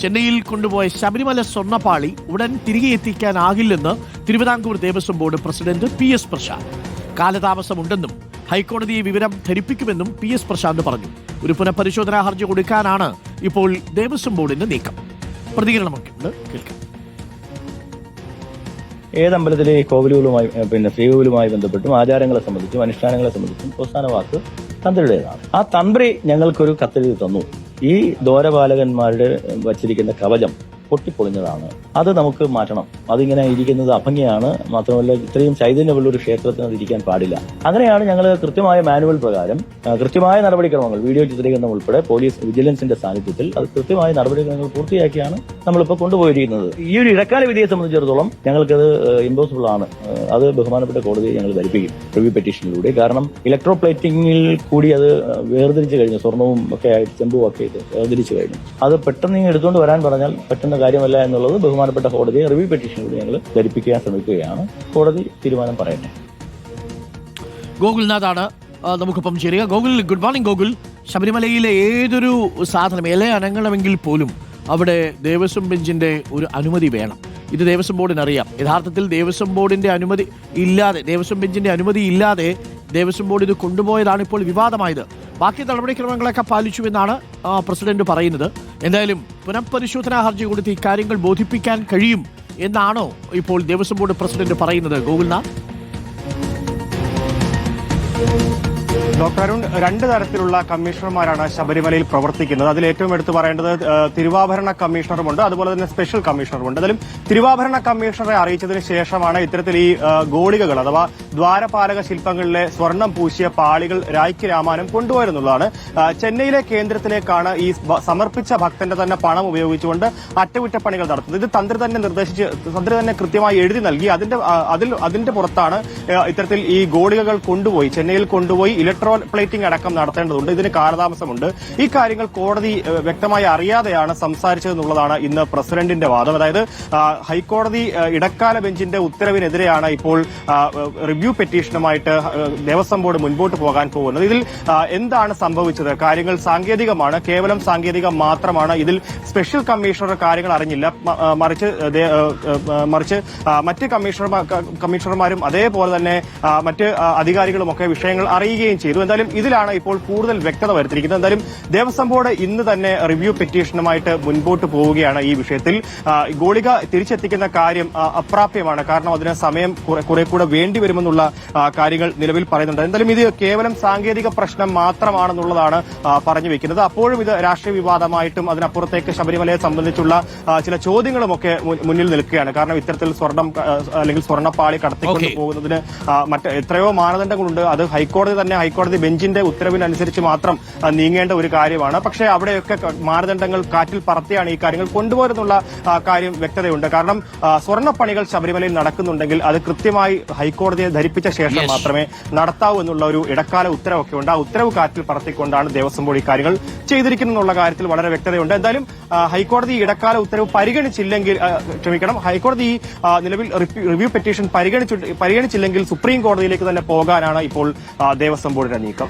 ചെന്നൈയിൽ കൊണ്ടുപോയ ശബരിമല സ്വർണപ്പാളി ഉടൻ തിരികെ എത്തിക്കാനാകില്ലെന്ന് Travancore Devaswom board president P S Prashanth. കാലതാമസമുണ്ടെന്നും ഹൈക്കോടതിയെ വിവരം ധരിപ്പിക്കുമെന്നും പി എസ് പ്രശാന്ത് പറഞ്ഞു. ഒരു പുനഃപരിശോധനാ ഹർജി കൊടുക്കാനാണ് ഇപ്പോൾ ദേവസ്വം ബോർഡിന്റെ നീക്കം. പ്രതികരണമൊക്കെ ഉണ്ട്. കേൾക്കാം. ഏത് അമ്പലത്തിലെ കോവിലുകളുമായി പിന്നെ ശ്രീകോവിലുമായി ബന്ധപ്പെട്ടും ആചാരങ്ങളെ സംബന്ധിച്ചും അനുഷ്ഠാനങ്ങളെ സംബന്ധിച്ചും അവസാന വാക്ക് തന്ത്രിയുടേതാണ്. ആ തന്ത്രി ഞങ്ങൾക്കൊരു കത്തെഴുതി തന്നു. ഈ ദ്വാരപാലകന്മാരുടെ വച്ചിരിക്കുന്ന കവചം പൊട്ടിപ്പൊളിഞ്ഞതാണ്. അത് നമുക്ക് മാറ്റണം. അതിങ്ങനെ ഇരിക്കുന്നത് അഭംഗിയാണ്. മാത്രമല്ല ഇത്രയും ചൈതന്യമുള്ള ഒരു ക്ഷേത്രത്തിന് അത് ഇരിക്കാൻ പാടില്ല. അങ്ങനെയാണ് ഞങ്ങൾ കൃത്യമായ മാനുവൽ പ്രകാരം കൃത്യമായ നടപടിക്രമങ്ങൾ വീഡിയോ ചിത്രീകരണം ഉൾപ്പെടെ പോലീസ് വിജിലൻസിന്റെ സാന്നിധ്യത്തിൽ അത് കൃത്യമായ നടപടിക്രമങ്ങൾ പൂർത്തിയാക്കിയാണ് നമ്മളിപ്പോൾ കൊണ്ടുപോയിരിക്കുന്നത്. ഈ ഒരു ഇടക്കാല വിധിയെ സംബന്ധിച്ചിടത്തോളം ഞങ്ങൾക്കത് ഇമ്പോസിബിൾ ആണ്. അത് ബഹുമാനപ്പെട്ട കോടതിയെ ഞങ്ങൾ ധരിപ്പിക്കും റിവ്യൂ പെറ്റീഷനിലൂടെ. കാരണം ഇലക്ട്രോ പ്ലേറ്റിംഗിൽ കൂടി അത് വേർതിരിച്ചു കഴിഞ്ഞു. സ്വർണവും ഒക്കെ ആയിട്ട് ചെമ്പും ഒക്കെ ഇത് വേർതിരിച്ചു കഴിഞ്ഞു. അത് പെട്ടെന്ന് ഇങ്ങനെ എടുത്തുകൊണ്ട് വരാൻ പറഞ്ഞാൽ പറ്റുന്ന കാര്യമല്ല എന്നുള്ളത് ബഹുമാനപ്പെട്ട കോടതിയെ റിവ്യൂ പെറ്റീഷനിലൂടെ ഞങ്ങൾ ധരിപ്പിക്കാൻ ശ്രമിക്കുകയാണ്. കോടതി തീരുമാനം പറയട്ടെ. ഗോകുൽനാഥാണ് നമുക്കൊപ്പം ചേരുക. Gokul good morning Gokul. ശബരിമലയിലെ ഏതൊരു സാധനം ഇല അനങ്ങണമെങ്കിൽ പോലും അവിടെ ദേവസ്വം ബെഞ്ചിന്റെ ഒരു അനുമതി വേണം. ഇത് ദേവസ്വം ബോർഡിന് അറിയാം. യഥാർത്ഥത്തിൽ ദേവസ്വം ബോർഡിന്റെ അനുമതി ഇല്ലാതെ ദേവസ്വം ബെഞ്ചിന്റെ അനുമതി ഇല്ലാതെ ദേവസ്വം ബോർഡ് ഇത് കൊണ്ടുപോയതാണ് ഇപ്പോൾ വിവാദമായത്. ബാക്കി നടപടിക്രമങ്ങളൊക്കെ പാലിച്ചു എന്നാണ് പ്രസിഡന്റ് പറയുന്നത്. എന്തായാലും പുനഃപരിശോധനാ ഹർജി കൊടുത്ത് ഇക്കാര്യങ്ങൾ ബോധിപ്പിക്കാൻ കഴിയും എന്നാണോ ഇപ്പോൾ ദേവസ്വം ബോർഡ് പ്രസിഡന്റ് പറയുന്നത്. ഗോകുൽനാഥ്. ഡോക്ടർ അരുൺ രണ്ട് തരത്തിലുള്ള കമ്മീഷണർമാരാണ് ശബരിമലയിൽ പ്രവർത്തിക്കുന്നത്. അതിൽ ഏറ്റവും എടുത്തു പറയേണ്ടത് തിരുവാഭരണ കമ്മീഷണറുമുണ്ട് അതുപോലെ തന്നെ സ്പെഷ്യൽ കമ്മീഷണറുമുണ്ട്. അതിലും തിരുവാഭരണ കമ്മീഷണറെ അറിയിച്ചതിന് ശേഷമാണ് ഇത്തരത്തിൽ ഈ ഗോളികകൾ അഥവാ ദ്വാരപാലക ശില്പങ്ങളിലെ സ്വർണം പൂശിയ പാളികൾ രായ്ക്ക് രാമാനം കൊണ്ടുപോയിരുന്നുള്ളതാണ്. ആ, ചെന്നൈയിലെ കേന്ദ്രത്തിലേക്കാണ് ഈ സമർപ്പിച്ച ഭക്തന്റെ തന്നെ പണം ഉപയോഗിച്ചുകൊണ്ട് അറ്റകുറ്റപ്പണികൾ നടത്തുന്നത്. ഇത് തന്ത്രി തന്നെ നിർദ്ദേശിച്ച് തന്ത്രി തന്നെ കൃത്യമായി എഴുതി നൽകി. അതിന്റെ അതിൽ അതിന്റെ പുറത്താണ് ഇത്തരത്തിൽ ഈ ഗോളികകൾ കൊണ്ടുപോയി ചെന്നൈയിൽ കൊണ്ടുപോയി ഇലക്ട്രോ പ്ലേറ്റിംഗ് അടക്കം നടത്തേണ്ടതുണ്ട്. ഇതിന് കാലതാമസമുണ്ട്. ഈ കാര്യങ്ങൾ കോടതി വ്യക്തമായി അറിയാതെയാണ് സംസാരിച്ചതെന്നുള്ളതാണ് ഇന്ന് പ്രസിഡന്റിന്റെ വാദം. അതായത് ഹൈക്കോടതി ഇടക്കാല ബെഞ്ചിന്റെ ഉത്തരവിനെതിരെയാണ് ഇപ്പോൾ റിവ്യൂ പെറ്റീഷനുമായിട്ട് ദേവസ്വം ബോർഡ് മുൻപോട്ട് പോകാൻ പോകുന്നത്. ഇതിൽ എന്താണ് സംഭവിച്ചത്? കാര്യങ്ങൾ സാങ്കേതികമാണ്. കേവലം സാങ്കേതികം മാത്രമാണ്. ഇതിൽ സ്പെഷ്യൽ കമ്മീഷണർ കാര്യങ്ങൾ അറിഞ്ഞില്ല. മറിച്ച് മറിച്ച് മറ്റ് കമ്മീഷണർമാർ കമ്മീഷണർമാരും അതേപോലെ തന്നെ മറ്റ് അധികാരികളുമൊക്കെ വിഷയങ്ങൾ അറിയുകയും ചെയ്തു. എന്തായാലും ഇതിലാണ് ഇപ്പോൾ കൂടുതൽ വ്യക്തത വരുത്തിയിരിക്കുന്നത്. എന്തായാലും ദേവസ്വം ബോർഡ് ഇന്ന് തന്നെ റിവ്യൂ പെറ്റീഷനുമായിട്ട് മുൻപോട്ട് പോവുകയാണ് ഈ വിഷയത്തിൽ. ഗോളിക തിരിച്ചെത്തിക്കുന്ന കാര്യം അപ്രാപ്യമാണ്. കാരണം അതിന് സമയം കുറെ- കൂടെ വേണ്ടിവരുമെന്നുള്ള കാര്യങ്ങൾ നിലവിൽ പറയുന്നുണ്ട്. എന്തായാലും ഇത് കേവലം സാങ്കേതിക പ്രശ്നം മാത്രമാണെന്നുള്ളതാണ് പറഞ്ഞു വെക്കുന്നത്. അപ്പോഴും ഇത് രാഷ്ട്രീയ വിവാദമായിട്ടും അതിനപ്പുറത്തേക്ക് ശബരിമലയെ സംബന്ധിച്ചുള്ള ചില ചോദ്യങ്ങളുമൊക്കെ മുന്നിൽ നിൽക്കുകയാണ്. കാരണം ഇത്തരത്തിൽ സ്വർണം അല്ലെങ്കിൽ സ്വർണപ്പാളി കടത്തിക്കൊണ്ട്. പോകുന്നതിന് മറ്റ് എത്രയോ മാനദണ്ഡങ്ങളുണ്ട്. അത് ഹൈക്കോടതി തന്നെ ഹൈക്കോടതി ബെഞ്ചിന്റെ ഉത്തരവിനനുസരിച്ച് മാത്രം നീങ്ങേണ്ട ഒരു കാര്യമാണ്. പക്ഷേ അവിടെയൊക്കെ മാനദണ്ഡങ്ങൾ കാറ്റിൽ പറത്തിയാണ് ഈ കാര്യങ്ങൾ കൊണ്ടുപോരുന്നുള്ള കാര്യം വ്യക്തതയുണ്ട്. കാരണം സ്വർണപ്പണികൾ ശബരിമലയിൽ നടക്കുന്നുണ്ടെങ്കിൽ അത് കൃത്യമായി ഹൈക്കോടതിയെ ധരിപ്പിച്ച ശേഷം മാത്രമേ നടത്താവൂ എന്നുള്ള ഒരു ഇടക്കാല ഉത്തരവൊക്കെ ഉണ്ട്. ആ ഉത്തരവ് കാറ്റിൽ പറത്തിക്കൊണ്ടാണ് ദേവസ്വം ബോർഡ് ഈ കാര്യങ്ങൾ ചെയ്തിരിക്കുന്നുള്ള കാര്യത്തിൽ വളരെ വ്യക്തതയുണ്ട്. എന്തായാലും ഹൈക്കോടതി ഇടക്കാല ഉത്തരവ് പരിഗണിച്ചില്ലെങ്കിൽ ക്ഷമിക്കണം ഹൈക്കോടതി ഈ, നിലവിൽ റിവ്യൂ പെറ്റീഷൻ പരിഗണിച്ചു പരിഗണിച്ചില്ലെങ്കിൽ സുപ്രീം കോടതിയിലേക്ക് തന്നെ പോകാനാണ് ഇപ്പോൾ ആ, ദേവസ്വം ബോർഡിന്റെ നീക്കം